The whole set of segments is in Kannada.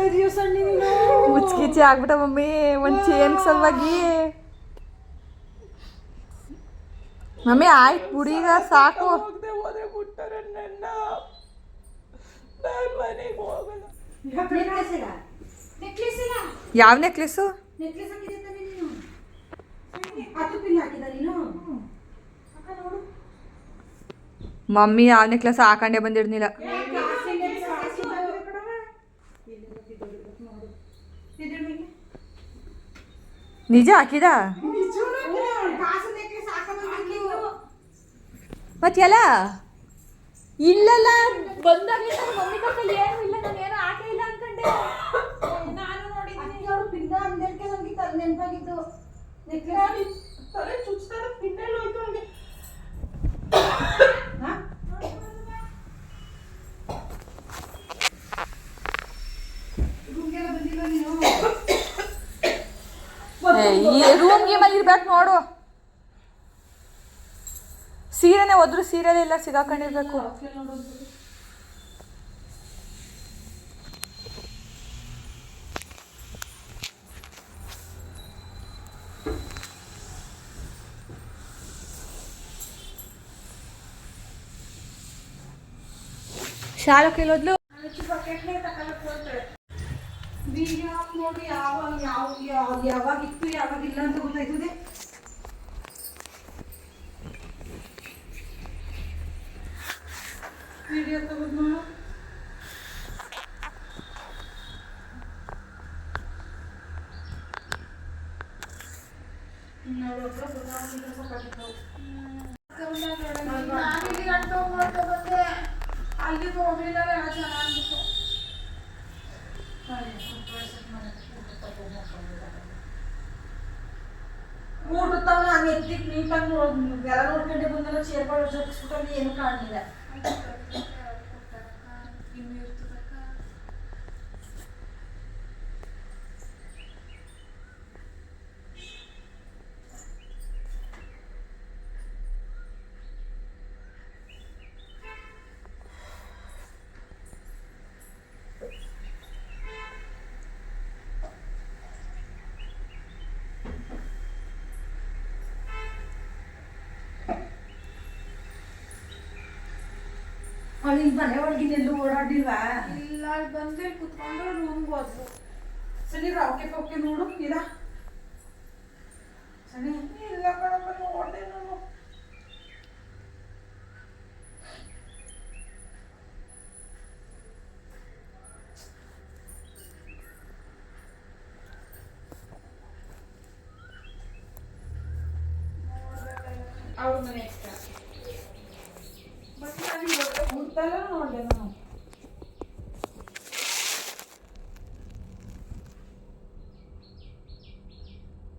ಇದೀಯ ಸಣ್ಣಿ ನೀನು ಮುಚ್ಕಿಚ್ಚಿ ಆಗ್ಬಿಟ್ಟ ಮಮ್ಮಿ ಒಂದ್ ಚೇನ್ ಸಲುವಾಗಿ ಮಮ್ಮಿ ಆಯ್ತು ಬಿಡಿ ಈಗ ಸಾಕು ಹೋಗದೆ ಹೋದ್ರೆ ಬಿಟ್ಟಾರೆ ನನ್ನ ನಾನ್ ಮನೆಗೆ ಹೋಗಲ್ಲ ನೆಕ್ಲೆಸ್ ಇಲ್ಲ ನೆಕ್ಲೆಸ್ ಇಲ್ಲ ಯಾವ ನೆಕ್ಲೆಸು ನೆಕ್ಲೆಸ್ ಹಾಕಿದೆ ತಾನೇ ನೀನು ಹತ್ತು ಪಿನ್ ಹಾಕಿದ ನೀನು ಅಕ್ಕ ನೋಡು ಮಮ್ಮಿ ಯಾವ ನೆಕ್ಲೆಸ್ ಹಾಕೊಂಡೇ ಬಂದಿರ್ನಿಲ್ಲ ನಿಜ ಹಾಕಿದ? ಮತ್ತೆಲ್ಲ? ಇಲ್ಲಲ್ಲ. ಬಂದಾಗ ಮಮ್ಮಿ ಕೈಲಿ ಏನು ಇಲ್ಲ ನಾನು ಏನು ಹಾಕೇ ಇಲ್ಲ ಅನ್ಕೊಂಡೆ ನಾನು ನೋಡಿದ್ದೀನಿ ಅವಳು ಪಿನ್ನ ಅಂದೇಳ್ಕೆ ನನಗೆ ತಲೆ ನೆನಪಾಗಿದ್ದು. ನೆಕ್ಲೆಸ್. ತಲೆ ಚುಚ್ತಾರೆ ಪಿನ್ನೆಲ್ಲ ಹೋಯ್ತು. ಈ ಗೀಮ್ ಇರ್ಬೇಕು ನೋಡು. ಸೀರೆನೇ ಹೋದ್ರು ಸೀರೆನೇ ಇಲ್ಲ ಸಿಗಾಕೊಂಡಿರ್ಬೇಕು. ಶಾಲು ಕೇಳೋದ್ಲು ಬೀಗ ನೋಡಿ ಯಾವಾಗ ಯಾವ ಯಾವ ಯಾವಾಗ ಇತ್ತು ಯಾವಾಗ ಇಲ್ಲ ಅಂತ ಗೊತ್ತಾಯ್ತದೆ? ವಿಡಿಯೋ ತೆಗೆದು ನೋಡು. ಅಲ್ಲಿಗೆ ಹೋಗ್ಲಿಲ್ಲ ಚೆನ್ನಾಗಿತ್ತು ಊಟದ ನಾನು ಎದ್ದಿಕ್ ನೀಟಾಗಿ ನೋಡ್ ಎಲ್ಲ ನೋಡ್ಕೊಂಡೆ ಬಂದಲ್ಲ ಚೇರ್ ಬಾಳ ಜೊತೆಸ್ಬಿಟ್ಟಲ್ಲಿ ಏನು ಕಾಣಲಿಲ್ಲ ಅವಳು ಮನೆ ಒಳಗಿನ ಎಲ್ಲೂ ಓಡಾಡಿಲ್ವಾ? ಇಲ್ಲ ಅಲ್ಲಿ ಬಂದ್ರೆ ಕುತ್ಕೊಂಡು ರೂಮ್ಗೆ ಹೋದ್ಲು ಸರಿ ರಾಕೆ ಪಕ್ಕೆ ನೋಡು ಇದ ಸರಿ ಇಲ್ಲ ಕಣಪ್ಪ ನೋಡ್ದೆ ನಾನು ಅವ್ರ ಮನೆ ಮತ್ತೆ ನಾನು ಇವಾಗ ನೋಡಿದೆ ನಾನು.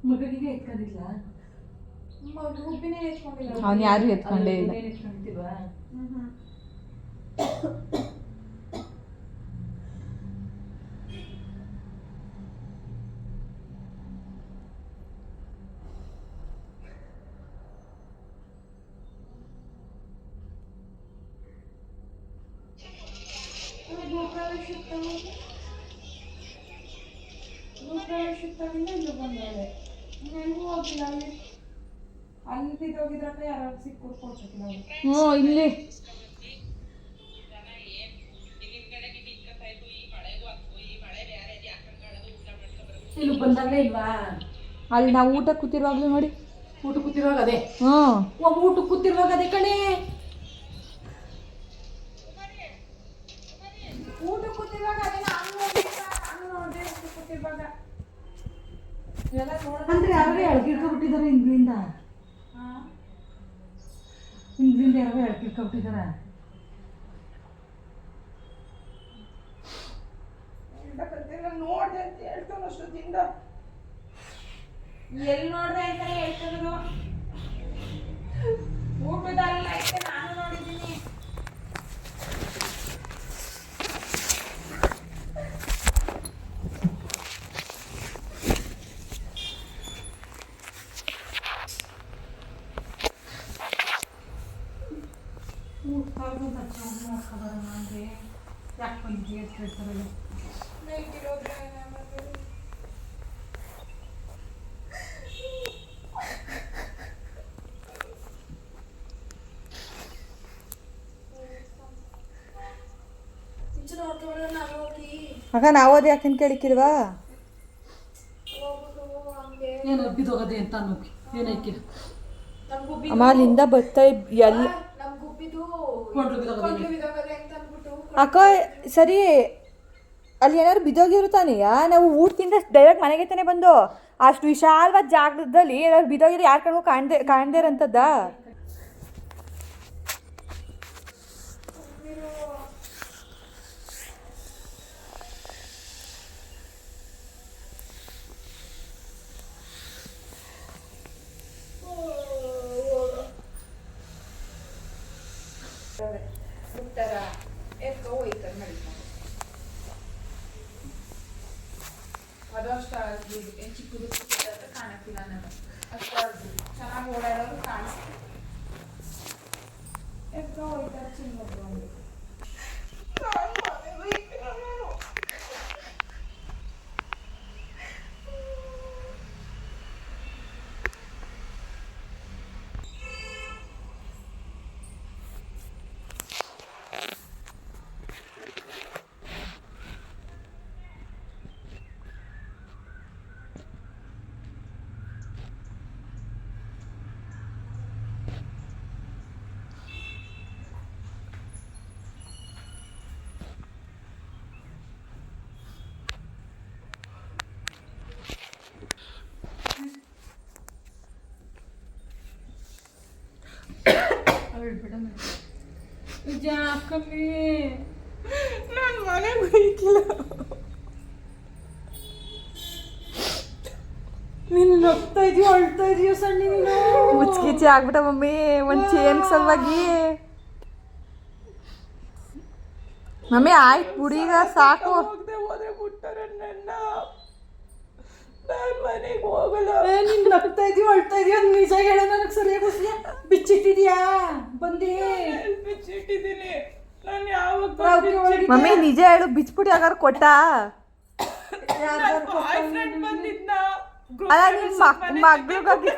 ಮಗಳಿಗೆ ಎತ್ಕೊಂಡಿಲ್ಲ ಮಗು ಹುಬ್ಬಿನೇ ಹೆಚ್ಕೊಂಡಿಲ್ಲ ಅವ್ನು ಯಾರು ಎತ್ಕೊಂಡೇ ಇಲ್ಲ. ಇಲ್ಲಿ ಬಂದವಳೆ ನನಗೂ ಹೋಗಿಲ್ಲ ಅಲ್ಲಿ ಅಲ್ಲಿ ಬಿದ್ದೋಗಿದ್ರಕ್ಕ ಯಾರು ಸಿಕ್ಕು ಅವ್ರು ಹ್ಞೂ ಇಲ್ಲಿ. ಇಲ್ಲಿ ಬಂದಾಗಲೇ ಇಲ್ವಾ? ಅಲ್ಲಿ ನಾವು ಊಟ ಕೂತಿರುವಾಗ್ಲೂ ನೋಡಿ. ಊಟ ಕೂತಿರುವಾಗ ಅದೇ? ಹ್ಞೂ ಊಟ ಕೂತಿರುವಾಗ ಅದೇ ಕಣೆ ಊಟ ಕೂತಿರುವಾಗ ಅದೇ ನಾನು ನೋಡಿಲ್ಲ ನಾನು ನೋಡಿದೆ ಊಟ ಕೂತಿರುವಾಗ ಎಲ್ಲ ನೋಡ್ದೆ ಅಂದ್ರೆ ಯಾರು ಎಳ್ಕಿಡ್ಕೊಬಿಟ್ಟಿದ್ದಾರೆ ಹಿಂದ್ಲಿಂದ ಹಾ ಇಲ್ಲ ನೋಡ್ದೆ ಅಂತ ಹೇಳ್ತಾನೆ ಅಷ್ಟೊತ್ತಿಂದ. ಎಲ್ಲಿ ನೋಡ್ದೆ ಅಂತ ಹೇಳ್ತಾನು ಊಟದಲ್ಲ ಐತೆ ನಾನು ಅಕ್ಕ ನಾವು ಅದು ಯಾಕೆ ಕೇಳಿಕಿಲ್ವಾ ಏನು ಹೋಗೋದೆ ಅಂತ ಅಮ್ಮ ಅಲ್ಲಿಂದ ಬರ್ತಾ ಎಲ್ಲ ಅಕ್ಕ ಸರಿ. ಅಲ್ಲಿ ಏನಾದ್ರು ಬಿದ್ದೋಗಿರು ತಾನೆಯ? ನಾವು ಊಟದಿಂದ ಡೈರೆಕ್ಟ್ ಮನೆಗೆ ತಾನೇ ಬಂದು ಅಷ್ಟು ವಿಶಾಲವಾದ ಜಾಗದಲ್ಲಿ ಏನಾದ್ರು ಬಿದ್ದೋಗಿರೋ ಯಾರ ಕಣ್ಗೂ ಕಾಣ್ದೆ ಕಾಣ್ದೇ ಇರೋಂಥದ್ದ? ಅಷ್ಟು ಏನು ಚಿಕ್ಕದು ಚಿಕ್ಕದಾದ್ರೆ ಕಾಣಕ್ಕಿಲ್ಲ ನಾನು ಅಷ್ಟು ಚೆನ್ನಾಗಿ ಓಡಾಡೋರು ಕಾಣಿಸ್ತಾರೆ ಎತ್ಕೊ ಹೋಯ್ತಾರೆ ಚಿನ್ನದ್ದು ಒಂದು ಯಾಕಮ್ಮಿ ನಾನು ಮನೆಗೆ ಹೋಯ್ತಿಲ್ಲ ನೀನು ನಗ್ತಾ ಇದೀಯ ಅಳ್ತಾ ಇದೀಯ ಸಣ್ಣ ನೀನು ಮುಚ್ಕಿಚಿ ಆಗ್ಬಿಟ್ಟ ಮಮ್ಮಿ ಒಂದು ಚೇನ್ ಸಲುವಾಗಿ ಮಮ್ಮಿ ಆಯ್ತು ಬುಡೀಗ ಸಾಕು ಹೋಗದೆ ಹೋದ್ರೆ ಬಿಡ್ತಾರೆ ನನ್ನ ನಾನು ಮನೆಗೆ ಹೋಗಲ್ಲ ಏ ನೀನು ನಗ್ತಾ ಇದೀಯ ಅಳ್ತಾ ಇದೀಯ ನಿಜ ಹೇಳ ನನಗೆ ಸರಿಯಾಗಿ ಗೊತ್ತಿಲ್ಲ ಬಿಚ್ಚಿಟ್ಟಿದ್ಯಾ ಬಂದಿ ಬಿಚ್ಚಿಟ್ಟಿದ್ದೀನಿ ನಾನು ಯಾವಾಗ ರೌಕೆ ಒಳಗೆ ಮಮ್ಮಿ ನಿಜ ಹೇಳು ಬಿಚ್ಬಿಟ್ಟು ಯಾರು ಕೊಟ್ಟ ಯಾರ್ಗಾರು ಬಾಯ್ ಫ್ರೆಂಡ್ ಬಂದಿದ್ನ ಅಲ್ಲ ನಿನ್ ಮಕ್ ಮಗ್ಳಿಗಾಗಿ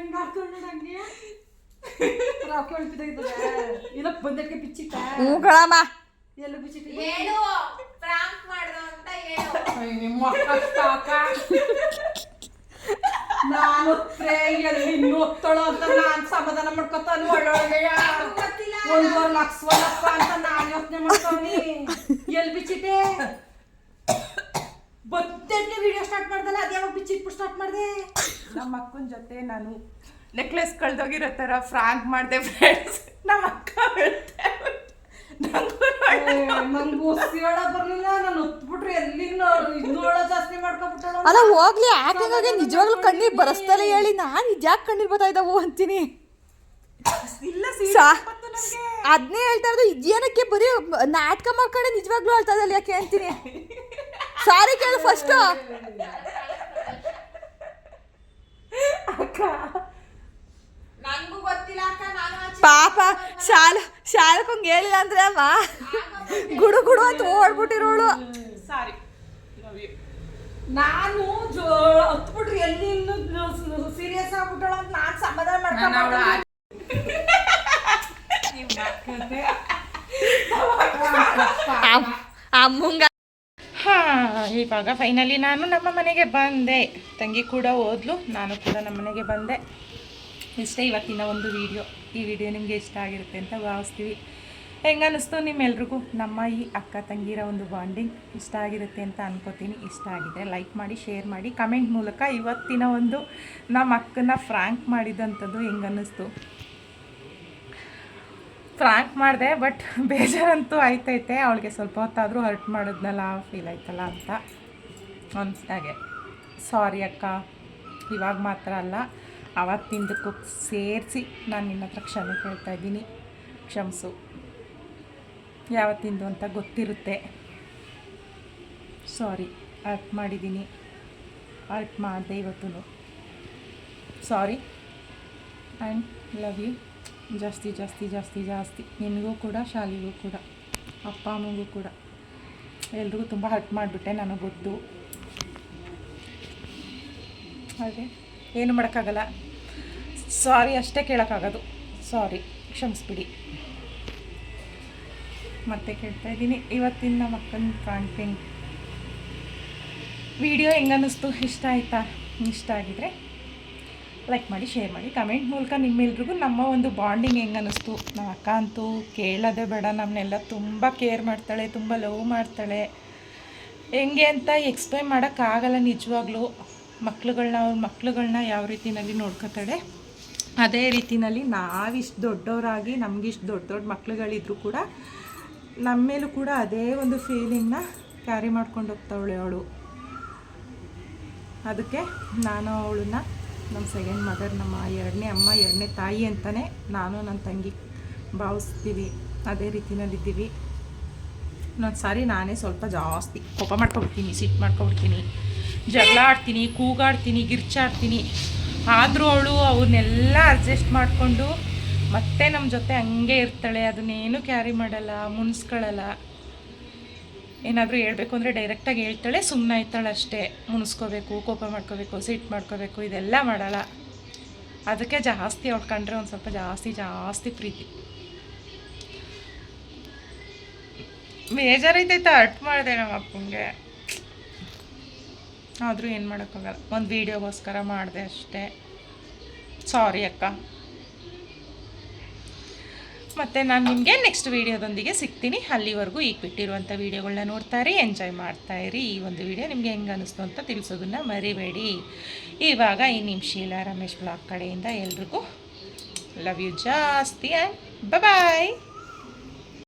ಎಲ್ಲ ನೀನು ನೋಡ್ತಿ ರೌಕೆ ಒಳಗೆ ಹೆಂಗಾಗ್ತದೆ ನೋಡಂಗೆ ರೌಕೆ ಒಳಗೆ ಬಿದ್ದಾಗಿದ್ದದ ಇಲ್ಲ ಬಂದಕ್ಕೆ ಬಿಚ್ಚಿಟ್ಟ ಎಲ್ಲ ಬಿಚ್ಚಿಟ್ಟ ಹೇಳು ಪ್ರಾಂಕ್ ಮಾಡ್ದು ಅಂತ ಹೇಳು. ನಿಮ್ಮ ಅಕ್ಕ. ನಾನು ಎಲ್ಲಿ ಅಂತ ನಾನು ಸಮಾಧಾನ ಮಾಡ್ಕೊತಾನು ಒಳ್ಳೊಳಗೆ ಒಂದೂವರೆ ಲಕ್ಷವಲ್ಲಪ್ಪ ಅಂತ ನಾನು ಯೋಚನೆ ಮಾಡ್ತಾವ್ನಿ ಎಲ್ಲಿ ಬಿಚ್ಚಿಟ್ಟೆ ಬತ್ತಕ್ಕೆ ವಿಡಿಯೋ ಸ್ಟಾರ್ಟ್ ಮಾಡ್ದಲ್ಲ ಅದು ಯಾವಾಗ ಬಿಚ್ಚಿಟ್ಬಿಟ್ಟು ಸ್ಟಾರ್ಟ್ ಮಾಡಿದೆ? ನಮ್ಮ ಅಕ್ಕನ ಜೊತೆ ನಾನು ನೆಕ್ಲೆಸ್ ಕಳ್ದೋಗಿರೋ ಥರ ಫ್ರಾಂಕ್ ಮಾಡಿದೆ ಫ್ರೆಂಡ್ಸ್ ನಮ್ಮ ಅಕ್ಕ ನಂಗೂ ಬರ್ಲಿಲ್ಲ ನಾನು ಜಾಸ್ತಿ ಮಾಡ್ಕೊಬಿಟ್ಟಾಳ ಅಲ್ಲ ಹೋಗ್ಲಿ ಯಾಕೆ ನಿಜವಾಗ್ಲೂ ಕಣ್ಣೀರ್ ಬರಸ್ತಲೇ ಹೇಳಿ ನಾನು ಇದ್ಯಾಕೆ ಕಣ್ಣೀರ್ ಬರ್ತಾ ಇದ್ದಾವು ಅಂತೀನಿ. ಇಲ್ಲ ಅದನ್ನೇ ಹೇಳ್ತಾ ಇರೋದು ಇದೇನಕ್ಕೆ ಬರೀ ನಾಟಕ ಮಾಡ್ಕೊಂಡೆ ನಿಜವಾಗ್ಲೂ ಹೇಳ್ತಾ ಇದ್ದಲ್ಲ ಯಾಕೆ ಅಂತೀನಿ. ಸಾರಿ ಕೇಳು ಫಸ್ಟ್ ನನಗೂ ಗೊತ್ತಿಲ್ಲ ಅಕ್ಕ ನಾನು ಪಾಪ ಶಾಲ ಶಾಲಕ್ಕಂಗೆ ಹೇಳಿಲ್ಲ ಅಂದ್ರೆ ಅಮ್ಮ. ಗುಡು ಗುಡು ಅಂತ ಓಡ್ಬಿಟ್ಟಿರೋಳು. ಸಾರಿ. ನಾನು ಹತ್ಬಿಟ್ರಿ ಎಲ್ಲಿ ಇನ್ನು ಸೀರಿಯಸ್ ಆಗ್ಬಿಟ್ಟಾಳ ಅಂತ ನಾನು ಸಮಾಧಾನ ಮಾಡ್ಕೊಂಡು ಅಮ್ಮಂಗ ಇವಾಗ ಫೈನಲಿ ನಾನು ನಮ್ಮ ಮನೆಗೆ ಬಂದೆ. ತಂಗಿ ಕೂಡ ಓದ್ಲು ನಾನು ಕೂಡ ನಮ್ಮ ಮನೆಗೆ ಬಂದೆ. ಇಷ್ಟೇ ಇವತ್ತಿನ ಒಂದು ವಿಡಿಯೋ ಈ ವಿಡಿಯೋ ನಿಮಗೆ ಇಷ್ಟ ಆಗಿರುತ್ತೆ ಅಂತ ಭಾವಿಸ್ತೀವಿ. ಹೆಂಗೆ ಅನ್ನಿಸ್ತು ನಿಮ್ಮೆಲ್ರಿಗೂ? ನಮ್ಮ ಈ ಅಕ್ಕ ತಂಗಿರ ಒಂದು ಬಾಂಡಿಂಗ್ ಇಷ್ಟ ಆಗಿರುತ್ತೆ ಅಂತ ಅನ್ಕೋತೀನಿ. ಇಷ್ಟ ಆಗಿದೆ ಲೈಕ್ ಮಾಡಿ ಶೇರ್ ಮಾಡಿ. ಕಮೆಂಟ್ ಮೂಲಕ ಇವತ್ತಿನ ಒಂದು ನಮ್ಮ ಅಕ್ಕನ ಫ್ರ್ಯಾಂಕ್ ಮಾಡಿದಂಥದ್ದು ಹೆಂಗೆ ಅನ್ನಿಸ್ತು ಫ್ರಾಂಕ್ ಮಾಡಿದೆ ಬಟ್ ಬೇಜಾರಂತೂ ಆಯ್ತೈತೆ. ಅವಳಿಗೆ ಸ್ವಲ್ಪ ಹೊತ್ತಾದರೂ ಹರ್ಟ್ ಮಾಡಿದ್ನಲ್ಲ ಫೀಲ್ ಆಯ್ತಲ್ಲ ಅಂತ. ಅನ್ಸ್ದಾಗೆ ಸಾರಿ ಅಕ್ಕ, ಇವಾಗ ಮಾತ್ರ ಅಲ್ಲ. ಅವತ್ತಿಂದಕ್ಕೂ ಸೇರಿಸಿ ನಾನು ನಿನ್ನ ಹತ್ರ ಕ್ಷಮೆ ಕೇಳ್ತಾ ಇದ್ದೀನಿ. ಕ್ಷಮಿಸು. ಯಾವತ್ತಿಂದು ಅಂತ ಗೊತ್ತಿರುತ್ತೆ. ಸಾರಿ ಹರ್ಟ್ ಮಾಡಿದ್ದೀನಿ. ಹರ್ಟ್ ಮಾಡಿದೆ ಇವತ್ತು ಸಾರಿ ಆ್ಯಂಡ್ ಲವ್ ಯು ಜಾಸ್ತಿ ಜಾಸ್ತಿ ಜಾಸ್ತಿ ಜಾಸ್ತಿ. ನಿನಗೂ ಕೂಡ, ಶಾಲೆಗೂ ಕೂಡ, ಅಪ್ಪ, ಅಮ್ಮಗೂ ಕೂಡ. ಎಲ್ರಿಗೂ ತುಂಬ ಹರ್ಟ್ ಮಾಡಿಬಿಟ್ಟೆ ನನಗೆ ಗೊತ್ತು. ಹಾಗೆ, ಏನು ಮಾಡೋಕ್ಕಾಗಲ್ಲ. ಸಾರಿ ಅಷ್ಟೇ ಕೇಳೋಕ್ಕಾಗೋದು. ಸಾರಿ ಕ್ಷಮಿಸ್ಬಿಡಿ. ಮತ್ತೆ ಕೇಳ್ತಾ ಇದ್ದೀನಿ. ಇವತ್ತಿನ ನಮ್ಮ ಅಕ್ಕನ ಕಾಣ್ತೀನಿ ವಿಡಿಯೋ ಹೆಂಗನ್ನಿಸ್ತು? ಇಷ್ಟ ಆಯಿತಾ? ಇಷ್ಟ ಆಗಿದ್ರೆ? ಲೈಕ್ ಮಾಡಿ ಶೇರ್ ಮಾಡಿ ಕಮೆಂಟ್ ಮೂಲಕ ನಿಮ್ಮೆಲ್ರಿಗೂ ನಮ್ಮ ಒಂದು ಬಾಂಡಿಂಗ್ ಹೆಂಗೆ ಅನ್ನಿಸ್ತು? ನಮ್ಮ ಅಕ್ಕ ಅಂತೂ ಕೇಳೋದೇ ಬೇಡ ನಮ್ಮನ್ನೆಲ್ಲ ತುಂಬ ಕೇರ್ ಮಾಡ್ತಾಳೆ, ತುಂಬ ಲವ್ ಮಾಡ್ತಾಳೆ. ಹೆಂಗೆ ಅಂತ ಎಕ್ಸ್ಪ್ಲೈನ್ ಮಾಡೋಕ್ಕಾಗಲ್ಲ ನಿಜವಾಗ್ಲೂ. ಮಕ್ಳುಗಳನ್ನ ಅವ್ರ ಮಕ್ಳುಗಳನ್ನ ಯಾವ ರೀತಿನಲ್ಲಿ ನೋಡ್ಕೋತಾಳೆ. ಅದೇ ರೀತಿನಲ್ಲಿ ನಾವಿಷ್ಟು ದೊಡ್ಡವರಾಗಿ, ನಮಗಿಷ್ಟು ದೊಡ್ಡ ದೊಡ್ಡ ಮಕ್ಳುಗಳಿದ್ರು ಕೂಡ ನಮ್ಮ ಮೇಲೂ ಕೂಡ ಅದೇ ಒಂದು ಫೀಲಿಂಗ್ನ ಕ್ಯಾರಿ ಮಾಡ್ಕೊಂಡು ಹೋಗ್ತಾವಳೆ ಅವಳು. ಅದಕ್ಕೆ ನಾನು ಅವಳನ್ನ ನಮ್ಮ ಸೆಕೆಂಡ್ ಮದರ್ ನಮ್ಮ ಎರಡನೇ ಅಮ್ಮ, ಎರಡನೇ ತಾಯಿ ಅಂತಲೇ ನಾನು, ನನ್ನ ತಂಗಿ ಭಾವಿಸ್ತೀವಿ. ಅದೇ ರೀತಿನಲ್ಲಿದ್ದೀವಿ. ಇನ್ನೊಂದು ಸಾರಿ ನಾನೇ ಸ್ವಲ್ಪ ಜಾಸ್ತಿ ಕೋಪ ಮಾಡ್ಕೊಬಿಡ್ತೀನಿ ಸಿಟ್ಟು ಮಾಡ್ಕೊಬಿಡ್ತೀನಿ ಜಗಳ ಆಡ್ತೀನಿ, ಕೂಗಾಡ್ತೀನಿ, ಗಿರ್ಚಾಡ್ತೀನಿ. ಆದರೂ ಅವಳು ಅವನ್ನೆಲ್ಲ ಅಡ್ಜಸ್ಟ್ ಮಾಡಿಕೊಂಡು ಮತ್ತೆ ನಮ್ಮ ಜೊತೆ ಹಂಗೆ ಇರ್ತಾಳೆ. ಅದನ್ನೇನು ಕ್ಯಾರಿ ಮಾಡಲ್ಲ ಮುನ್ಸ್ಕೊಳ್ಳಲ್ಲ ಏನಾದರೂ ಹೇಳಬೇಕು ಅಂದರೆ ಡೈರೆಕ್ಟಾಗಿ ಹೇಳ್ತಾಳೆ ಸುಮ್ಮನೆ ಆಯ್ತಾಳೆ ಅಷ್ಟೇ. ಮುನಿಸ್ಕೋಬೇಕು ಕೋಪ ಮಾಡ್ಕೋಬೇಕು ಸಿಟ್ಟು ಮಾಡ್ಕೋಬೇಕು, ಇದೆಲ್ಲ ಮಾಡಲ್ಲ. ಅದಕ್ಕೆ ಜಾಸ್ತಿ ಅವ್ಳು ಕಂಡ್ರೆ ಒಂದು ಸ್ವಲ್ಪ ಜಾಸ್ತಿ ಜಾಸ್ತಿ ಪ್ರೀತಿ. ಬೇಜಾರೈತೈತೆ ಅರ್ಟ್ ಮಾಡಿದೆ ನಮ್ಮ ಅಪ್ಪಂಗೆ. ಆದರೂ ಏನು ಮಾಡೋಕ್ಕಾಗಲ್ಲ. ಒಂದು ವೀಡಿಯೋಗೋಸ್ಕರ ಮಾಡಿದೆ ಅಷ್ಟೇ. ಸಾರಿ ಅಕ್ಕ. ಮತ್ತು ನಾನು ನಿಮಗೆ ನೆಕ್ಸ್ಟ್ ವೀಡಿಯೋದೊಂದಿಗೆ ಸಿಗ್ತೀನಿ. ಅಲ್ಲಿವರೆಗೂ ಈಗ ಬಿಟ್ಟಿರುವಂಥ ವೀಡಿಯೋಗಳನ್ನ ನೋಡ್ತಾ ಇರಿ ಎಂಜಾಯ್ ಮಾಡ್ತಾ ಇರಿ. ಈ ಒಂದು ವೀಡಿಯೋ ನಿಮಗೆ ಹೆಂಗೆ ಅನ್ನಿಸ್ತು ಅಂತ ತಿಳಿಸೋದನ್ನು ಮರಿಬೇಡಿ. ಇವಾಗ ಈ ನಿಮ್ಮ ಶೀಲಾ ರಮೇಶ್ ಬ್ಲಾಗ್ ಕಡೆಯಿಂದ ಎಲ್ರಿಗೂ ಲವ್ ಯು ಜಾಸ್ತಿ ಆ್ಯಂಡ್ ಬಾಯ್